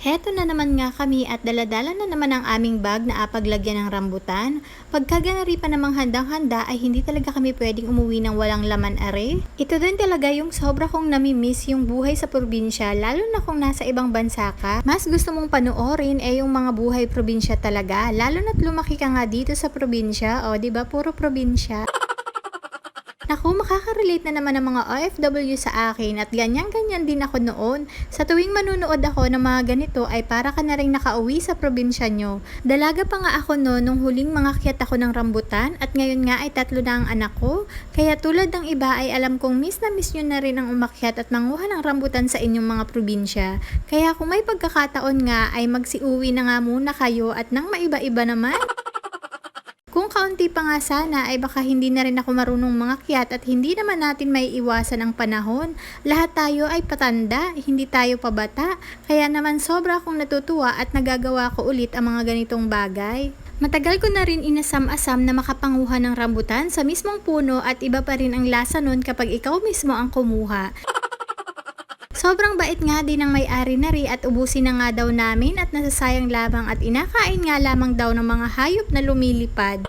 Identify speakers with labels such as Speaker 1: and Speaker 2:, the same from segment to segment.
Speaker 1: Heto na naman nga kami at daladala na naman ang aming bag na apaglagyan ng rambutan. Pagka ganari pa namang handang-handa ay hindi talaga kami pwedeng umuwi ng walang laman are. Ito din talaga yung sobra kong namimiss yung buhay sa probinsya lalo na kung nasa ibang bansa ka. Mas gusto mong panoorin ay yung mga buhay probinsya talaga lalo na't lumaki ka nga dito sa probinsya o di ba puro probinsya. Naku, makaka-relate na naman ang mga OFW sa akin at ganyan-ganyan din ako noon. Sa tuwing manunood ako ng mga ganito ay para ka na rin nakauwi sa probinsya nyo. Dalaga pa nga ako noon nung huling mga kiyat ako ng rambutan at ngayon nga ay tatlo na ang anak ko. Kaya tulad ng iba ay alam kong miss na miss nyo na rin ang umakyat at manguha ng rambutan sa inyong mga probinsya. Kaya kung may pagkakataon nga ay magsiuwi na nga muna kayo at nang maiba-iba naman. Kaunti pa nga sana ay baka hindi na rin ako marunong mangakyat at hindi naman natin may iwasan ang panahon. Lahat tayo ay patanda, hindi tayo pabata. Kaya naman sobra akong natutuwa at nagagawa ko ulit ang mga ganitong bagay. Matagal ko na rin inasam-asam na makapanguha ng rambutan sa mismong puno at iba pa rin ang lasa nun kapag ikaw mismo ang kumuha. Sobrang bait nga din ng may-ari na rin at ubusin na nga daw namin at nasasayang lamang at inakain nga lamang daw ng mga hayop na lumilipad.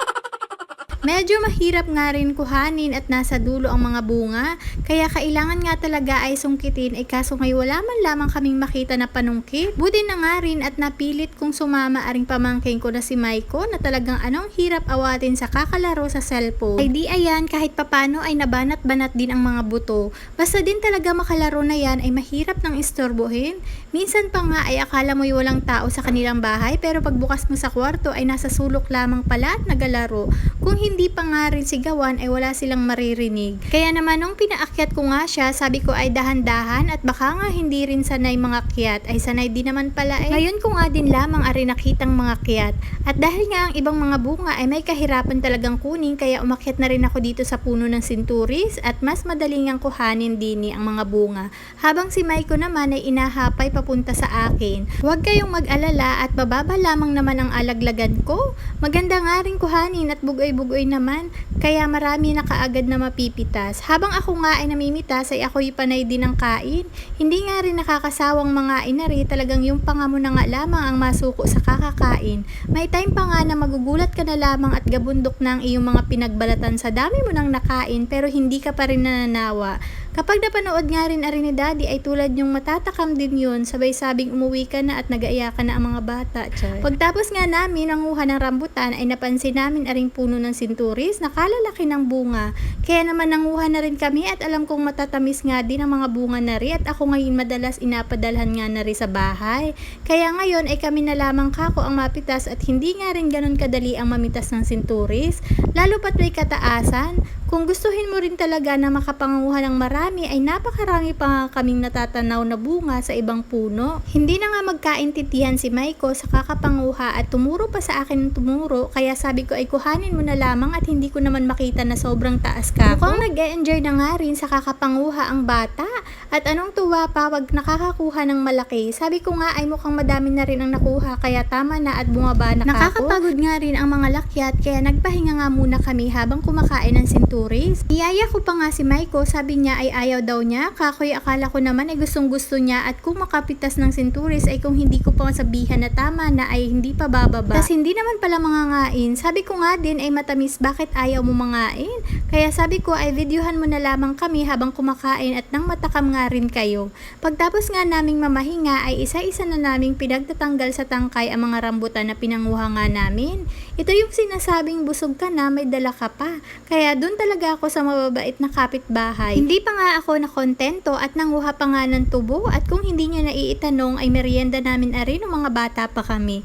Speaker 1: Medyo mahirap nga rin kuhanin at nasa dulo ang mga bunga, kaya kailangan nga talaga ay sungkitin ay kaso ngay wala man lamang kaming makita na panungkit. Buti na nga rin at napilit kong sumama aring pamangking ko na si Maiko na talagang anong hirap awatin sa kakalaro sa cellphone. Ay di ayan kahit papano ay nabanat-banat din ang mga buto. Basta din talaga makalaro na yan ay mahirap nang istorbohin. Minsan pa nga ay akala mo'y walang tao sa kanilang bahay pero pagbukas mo sa kwarto ay nasa sulok lamang pala at nagalaro. Kung hindi pa nga rin sigawan ay wala silang maririnig. Kaya naman nung pinaakyat ko nga siya, sabi ko ay dahan-dahan at baka nga hindi rin sanay mga kiyat ay sanay din naman pala eh. Ngayon ko nga din lamang ari nakitang mga kiyat. At dahil nga ang ibang mga bunga ay may kahirapan talagang kunin kaya umakyat na rin ako dito sa puno ng sinturis at mas madaling ang kuhanin din ang mga bunga. Habang si Maiko naman ay inahapay papunta sa akin. Huwag kayong mag-alala at bababa lamang naman ang alaglagan ko. Maganda nga rin kuhanin at bugoy-bugoy naman, kaya marami na kaagad na mapipitas. Habang ako nga ay namimitas ay ako'y panay din ng kain. Hindi nga rin nakakasawang mga inari, talagang yung pangamo na nga lamang ang masuko sa kakakain. May time pa nga na magugulat ka na lamang at gabundok na ang iyong mga pinagbalatan sa dami mo nang nakain pero hindi ka pa rin nananawa. Kapag napanood nga rin ari ni daddy ay tulad yung matatakam din yun, sabay sabing umuwi ka na at nag-aya ka na ang mga bata. Char. Pagtapos nga namin nanguha ng rambutan ay napansin namin aring puno ng sinturis na kalalaki ng bunga. Kaya naman nanguha na rin kami at alam kong matatamis nga din ang mga bunga na rin at ako ngayon madalas inapadalhan nga na rin sa bahay. Kaya ngayon ay kami na lamang kako ang mapitas at hindi nga rin ganun kadali ang mamitas ng sinturis. Lalo pat may kataasan, kung gustuhin mo rin talaga na makapanguha ng marami ay napakarami pa nga kaming natatanaw na bunga sa ibang puno. Hindi na nga magkaintindihan si Maiko sa kakapanguha at tumuro pa sa akin ng tumuro kaya sabi ko ay kuhanin mo na lamang at hindi ko naman makita na sobrang taas ka. Mukhang nag-e-enjoy na nga rin sa kakapanguha ang bata at anong tuwa pa wag nakakakuha ng malaki. Sabi ko nga ay mukhang madami na rin ang nakuha kaya tama na at bumaba na Nakakapagod nga rin ang mga lakyat kaya nagpahinga nga muna kami habang kumakain ng sinturis. Iyaya ko pa nga si Maiko, sabi niya ay ayaw daw niya. Kakoy akala ko naman ay gustong gusto niya at kung makapitas ng sinturis ay kung hindi ko pa sabihan na tama na ay hindi pa bababa. Tapos hindi naman pala mangangain. Sabi ko nga din ay matamis bakit ayaw mo mangain. Kaya sabi ko ay videohan mo na lamang kami habang kumakain at nang matakam nga rin kayo. Pagtapos nga naming mamahinga ay isa-isa na naming pinagtatanggal sa tangkay ang mga rambutan na pinanguha nga namin. Ito yung sinasabing busog ka na may dala ka pa. Kaya doon talaga ako sa mababait na kapitbahay. Hindi pa nga ako nakontento at nanguha pa nga ng tubo at kung hindi nyo naiitanong ay merienda namin ari ng mga bata pa kami.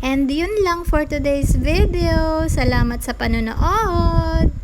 Speaker 1: And yun lang for today's video. Salamat sa panonood!